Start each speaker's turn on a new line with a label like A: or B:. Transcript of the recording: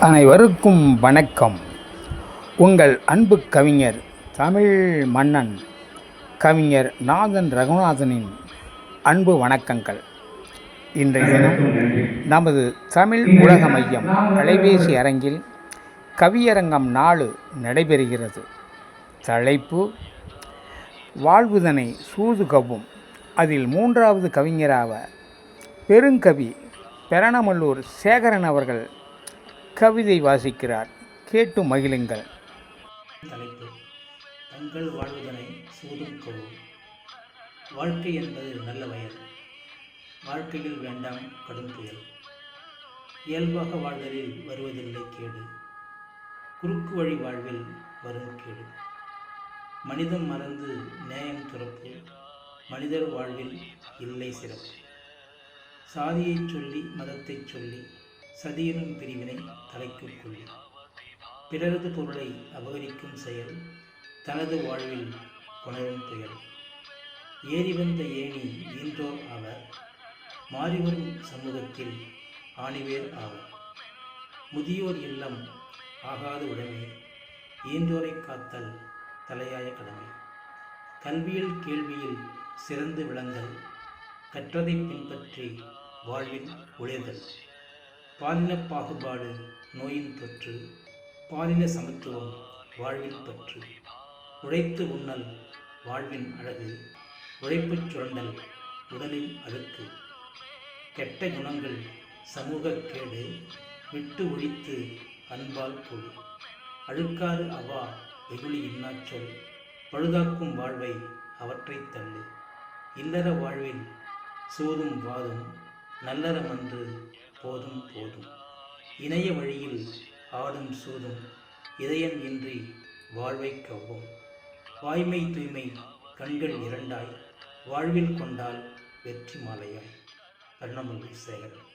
A: அனைவருக்கும் வணக்கம். உங்கள் அன்பு கவிஞர் தமிழ் மன்னன் கவிஞர் நாதன் ரகுநாதனின் அன்பு வணக்கங்கள். இன்றைய தினம் நமது தமிழ் உலக மையம் அலைபேசி அரங்கில் கவியரங்கம் நாலு நடைபெறுகிறது. தலைப்பு வாழ்வுதனை சூதுகவும் அதில் மூன்றாவது கவிஞராக பெருங்கவி பெரணமல்லூர் சேகரன் அவர்கள் கவிதை வாசிக்கிறார். கேட்டு மகிழுங்கள்.
B: தலைப்பு தங்கள் வாழ்வதனை சோதிக்கவும். வாழ்க்கை என்பது நல்ல வயல். வாழ்க்கையில் வேண்டாம் கடும் புயல். இயல்பாக வாழ்தலில் வருவதில்லை கேடு. குறுக்கு வழி வாழ்வில் வரும் கேடு. மனிதம் மறந்து நேயம் துறப்பு மனிதர் வாழ்வில் இல்லை சிறப்பு. சாதியைச் சொல்லி மதத்தைச் சொல்லி சதியனும் பிரிவினை தலைக்குக் கொள்ளும் பிறரது பொருளை அபகரிக்கும் செயல் தனது வாழ்வில் புணரும் புயல் ஏறி வந்த ஏணி ஈன்றோர் அவர் மாறிவரும் சமூகத்தில் ஆணிவேர் ஆவர். முதியோர் இல்லம் ஆகாத உடனே ஈன்றோரை காத்தல் தலையாய கடமை. கல்வியில் கேள்வியில் சிறந்து விளங்கல் கற்றதை பின்பற்றி வாழ்வில் உழைதல் பாலின பாகுபாடு நோயின் தொற்று பாலின சமத்துவம் வாழ்வில் பற்று உழைத்து உண்ணல் வாழ்வின் அழகு உழைப்புச் சுரண்டல் உடலின் அழுக்கு கெட்ட குணங்கள் சமூக கேடு விட்டு ஒழித்து அன்பால் போடு அழுக்காறு அவா வெகுளி இன்னாச்சொல் பழுதாக்கும் வாழ்வை அவற்றைத் தள்ளு. இல்லற வாழ்வில் சூதும் வாதும் நல்லறமன்று போதும் போதும். இணைய வழியில் ஆடும் சூதும் இதயம் இன்றி வாழ்வை கவ்வும். வாய்மை தூய்மை கண்கள் இரண்டாய் வாழ்வில் கொண்டால் வெற்றி மாலையாய். கண்ணமல்லி சேகரன்